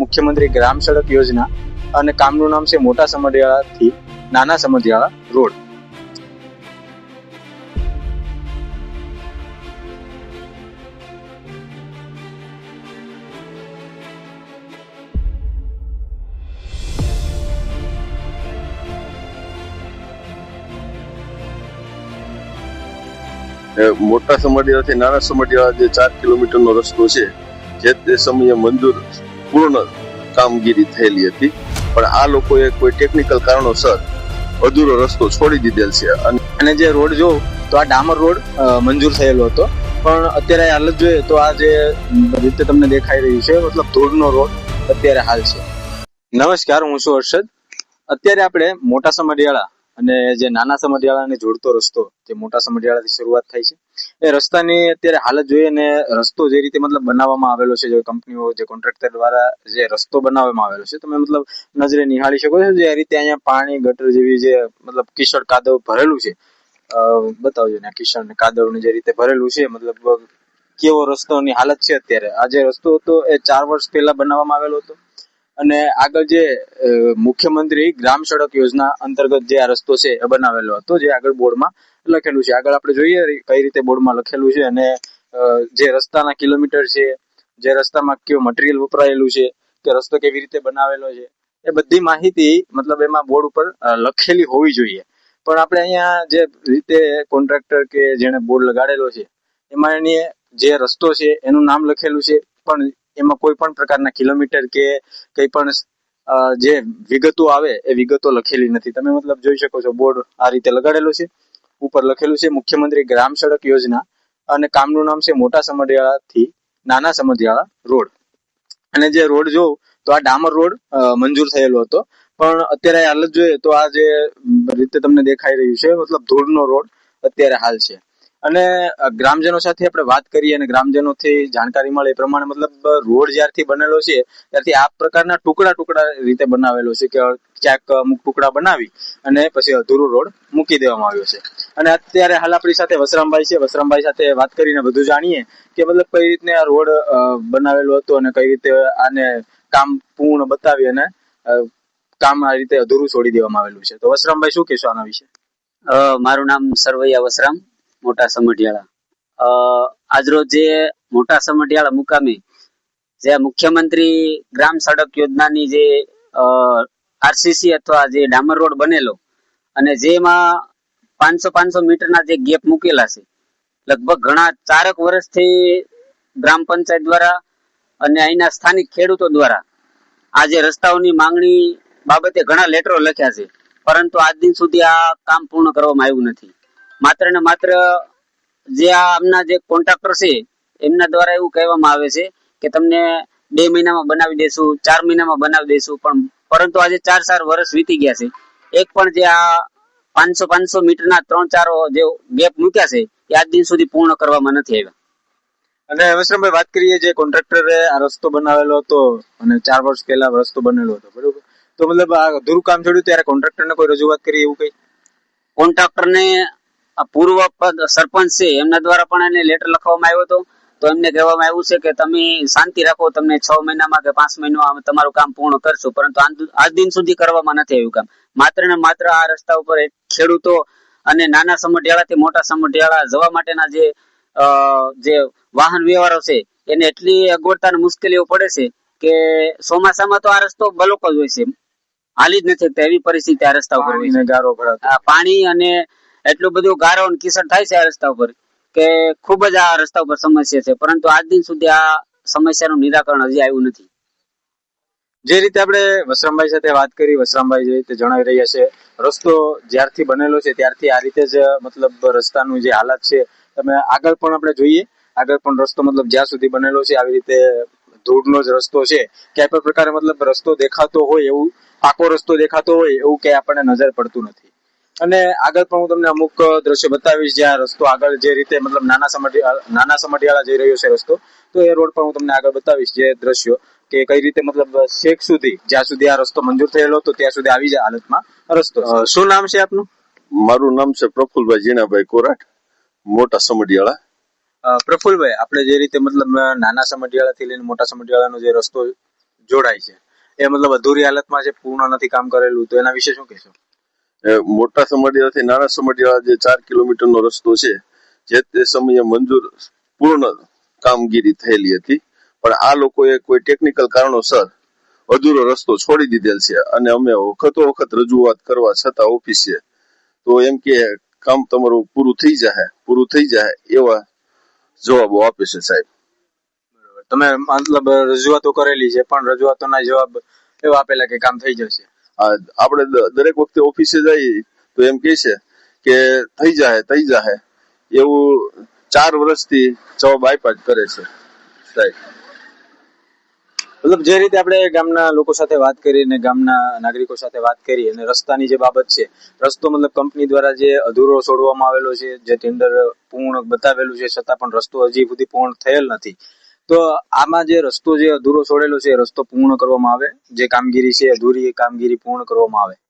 મુખ્યમંત્રી ગ્રામ સડક યોજના અને કામનું નામ છે મોટા સમઢિયાળાથી નાના સમઢિયાળા રોડ. મોટા સમઢિયાળાથી નાના સમઢિયાળા જે ચાર કિલોમીટરનો રસ્તો છે, જે તે સમયે મંજૂર પૂર્ણ કામગીરી થયેલી હતી. પણ આ લોકોએ કોઈ ટેકનિકલ કારણોસર અધૂરો રસ્તો છોડી દીધેલ છે. અને જે રોડ જો, તો આ ડામર રોડ મંજૂર થયેલો હતો. પણ અત્યારે હાલત જોઈએ તો આ જે રીતે તમને દેખાઈ રહ્યું છે, મતલબ ધૂળનો રોડ અત્યારે હાલ છે. નમસ્કાર, હું છું હર્ષદ. અત્યારે આપણે મોટા સમઢિયાળા અને જે નાના સમઢિયાળાને જોડતો રસ્તો, જે મોટા સમઢિયાળાથી શરૂઆત થાય છે એ રસ્તાની અત્યારે હાલત જોઈએ ને રસ્તો જે રીતે મતલબ બનાવવામાં આવેલો છે, જે કંપનીઓ, જે કોન્ટ્રાક્ટર દ્વારા જે રસ્તો બનાવવામાં આવેલો છે, તમે મતલબ નજરે નિહાળી શકો છો જે રીતે અહીંયા પાણી, ગટર જેવી જે મતલબ કિશોર કાદવ ભરેલું છે. બતાવજો ને આ કાદવને જે રીતે ભરેલું છે, મતલબ કેવો રસ્તોની હાલત છે અત્યારે? આ જે રસ્તો હતો એ ચાર વર્ષ પહેલા બનાવવામાં આવેલો હતો? અને આગળ જે મુખ્યમંત્રી ગ્રામ સડક યોજના અંતર્ગત જે આ રસ્તો છે એ બનાવેલો હતો, જે આગળ બોર્ડમાં લખેલું છે. આગળ આપણે જોઈએ કઈ રીતે બોર્ડમાં લખેલું છે અને જે રસ્તાના કિલોમીટર છે, જે રસ્તામાં કયો મટીરિયલ વપરાયેલું છે, કે રસ્તો કેવી રીતે બનાવેલો છે, એ બધી માહિતી મતલબ એમાં બોર્ડ ઉપર લખેલી હોવી જોઈએ. પણ આપણે અહીંયા જે રીતે કોન્ટ્રાક્ટર કે જેણે બોર્ડ લગાડેલો છે, એમાં એની જે રસ્તો છે એનું નામ લખેલું છે, પણ એમાં કોઈ પણ પ્રકારના કિલોમીટર કે કંઈ પણ જે વિગતો આવે એ વિગતો લખેલી નથી. તમે મતલબ જોઈ શકો છો, બોર્ડ આ રીતે લગાડેલું છે. ઉપર લખેલું છે, મુખ્યમંત્રી ગ્રામ સડક યોજના અને કામનું નામ છે મોટા સમઢિયાળાથી નાના સમઢિયાળા રોડ. અને જે રોડ જોઉં તો આ ડામર રોડ મંજૂર થયેલો હતો. પણ અત્યારે હાલત જોઈએ તો આ જે રીતે તમને દેખાઈ રહ્યું છે, મતલબ ધૂળનો રોડ અત્યારે હાલ છે. અને ગ્રામજનો સાથે આપણે વાત કરીએ અને ગ્રામજનોથી જાણકારી મળે. એ પ્રમાણે મતલબ રોડ જ્યારથી બનેલો છે, ત્યારથી આ પ્રકારના ટુકડા ટુકડા રીતે બનાવેલો છે કે ક્યાંક અમુક ટુકડા બનાવી અને પછી અધૂરો રોડ મૂકી દેવામાં આવ્યો છે. અને અત્યારે હાલ આપણી સાથે વસરામભાઈ છે. વસરામભાઈ સાથે વાત કરીને બધું જાણીએ કે મતલબ કઈ રીતે આ રોડ બનાવેલો હતો અને કઈ રીતે આને કામ પૂર્ણ બતાવી અને કામ આ રીતે અધૂરું છોડી દેવામાં આવેલું છે. તો વસરામભાઈ, શું કહેશો આના વિશે? મારું નામ સરવૈયા વસરામ. મોટા સમઢિયાળા. આજરોજ જે મોટા સમઢિયાળા મુકામે જે મુખ્યમંત્રી ગ્રામ સડક યોજનાની જે આરસીસી અથવા જે ડામર રોડ બનેલો અને જેમાં પાંચસો પાંચસો મીટરના જે ગેપ મૂકેલા છે, લગભગ ઘણા ચારક વર્ષથી ગ્રામ પંચાયત દ્વારા અને અહીંના સ્થાનિક ખેડૂતો દ્વારા આ જે રસ્તાઓની માંગણી બાબતે ઘણા લેટરો લખ્યા છે, પરંતુ આજ દિન સુધી આ કામ પૂર્ણ કરવામાં આવ્યું નથી. માત્ર ને માત્ર જે આ આમના જે કોન્ટ્રાક્ટર છે એમના દ્વારા એવું કહેવામાં આવે છે કે તમને બે મહિનામાં બનાવી દેશું ચાર મહિનામાં બનાવી દેશું પણ પરંતુ આજે ચાર ચાર વર્ષ વીતી ગયા છે. એક પણ જે આ પાંચસો પાંચસો મીટરના ત્રણ ચાર જે ગેપ મૂક્યા છે એ આજ દિન સુધી પૂર્ણ કરવામાં નથી આવ્યા. અને વસરામભાઈ વાત કરીએ જે કોન્ટ્રાક્ટરે આ રસ્તો બનાવેલો હતો અને ચાર વર્ષ પહેલા રસ્તો બનેલો હતો બરોબર? તો મતલબ આ અધૂરું કામ છોડ્યું ત્યારે કોન્ટ્રાક્ટરને કોઈ રજૂઆત કરી એવું કઈ? કોન્ટ્રાક્ટરને પૂર્વ સરપંચ છે એમના દ્વારા પણ એને લેટર લખવામાં આવ્યો હતો. તો એમને કહેવામાં આવ્યું છે કે તમે શાંતિ રાખો તમને છ મહિનામાં કે પાંચ મહિનામાં તમારું કામ પૂર્ણ કરશો. પરંતુ આજ- દિન સુધી કરવામાં નથી આવ્યું કામ. માત્ર ને માત્ર આ રસ્તા ઉપર ખેડૂતો અને નાના સમઢિયાળાથી મોટા સમઢિયાળા જવા માટેના જે જે વાહન વ્યવહારો છે એને એટલી અગવડતા મુશ્કેલીઓ પડે છે કે ચોમાસામાં તો આ રસ્તો બલોકો જ હોય છે. હાલી જ નથી એવી પરિસ્થિતિ આ રસ્તા ઉપર ગારો આ પાણી અને એટલું બધું ગારો કિસડ થાય છે આ રસ્તા ઉપર કે ખૂબ જ આ રસ્તા ઉપર સમસ્યા છે. પરંતુ આજ દિન સુધી આ સમસ્યાનું નિરાકરણ હજી આવ્યું નથી. જે રીતે આપણે વસરામભાઈ સાથે વાત કરી, વસરામભાઈ જે રીતે જણાવી રહ્યા છે, રસ્તો જ્યારથી બનેલો છે ત્યારથી આ રીતે જ મતલબ રસ્તાનું જે હાલત છે, તમે આગળ પણ આપણે જોઈએ. આગળ પણ રસ્તો મતલબ જ્યાં સુધી બનેલો છે, આવી રીતે ધૂળનો જ રસ્તો છે. ક્યાંય પણ પ્રકારે મતલબ રસ્તો દેખાતો હોય એવું, પાકો રસ્તો દેખાતો હોય એવું ક્યાંય આપણને નજર પડતું નથી. અને આગળ પણ હું તમને અમુક દ્રશ્ય બતાવીશ જ્યાં રસ્તો આગળ જે રીતે મતલબ નાના સમઢિયાળા નાના સમઢિયાળા જઈ રહ્યો છે રસ્તો તો એ રોડ પર હું તમને આગળ બતાવીશ જે દ્રશ્યો કે કઈ રીતે મતલબ શેખ સુધી જ્યાં સુધી આ રસ્તો મંજૂર થયેલો હતો ત્યાં સુધી આવી જાય હાલતમાં રસ્તો શું નામ છે આપનું? મારું નામ છે પ્રફુલભાઈ જીણાભાઈ કોરાટ મોટા સમઢિયાળા. પ્રફુલભાઈ આપણે જે રીતે મતલબ નાના સમઢિયાળા થી લઈને મોટા સમઢિયાળાનો જે રસ્તો જોડાય છે એ મતલબ અધૂરી હાલતમાં છે પૂર્ણ નથી કામ કરેલું તો એના વિશે શું કહેશો? મોટા સમઢિયાથી નાના સમઢિયા જે ચાર કિલોમીટરનો રસ્તો છે, જે તે સમયે મંજૂર પૂર્ણ કામગીરી થયેલી હતી. પણ આ લોકોએ કોઈ ટેકનિકલ કારણોસર અધૂરો રસ્તો છોડી દીધેલ છે અને અમે વખતો વખત રજૂઆત કરવા છતાં ઓફિસે તો એમ કે કામ તમારું પૂરું થઈ જાય પૂરું થઈ જાય એવા જવાબો આપે છે સાહેબ. તમે મતલબ રજૂઆતો કરેલી છે, પણ રજૂઆતોના જવાબ એવા આપેલા કે કામ થઈ જશે. આપણે દરેક વખતે ઓફિસે જઈએ તો એમ કે છે કે થઈ જાય થઈ જાય એવું ચાર વર્ષથી જવાબ આપ્યા જ કરે છે મતલબ જે રીતે આપણે ગામના લોકો સાથે વાત કરી અને ગામના નાગરિકો સાથે વાત કરી અને રસ્તાની જે બાબત છે, રસ્તો મતલબ કંપની દ્વારા જે અધૂરો છોડવામાં આવેલો છે, જે ટેન્ડર પૂર્ણ બતાવેલું છે, છતાં પણ રસ્તો હજી સુધી પૂર્ણ થયેલ નથી. તો આમાં જે રસ્તો જે અધૂરો છોડેલો છે એ રસ્તો પૂર્ણ કરવામાં આવે. જે કામગીરી છે અધૂરી કામગીરી પૂર્ણ કરવામાં આવે.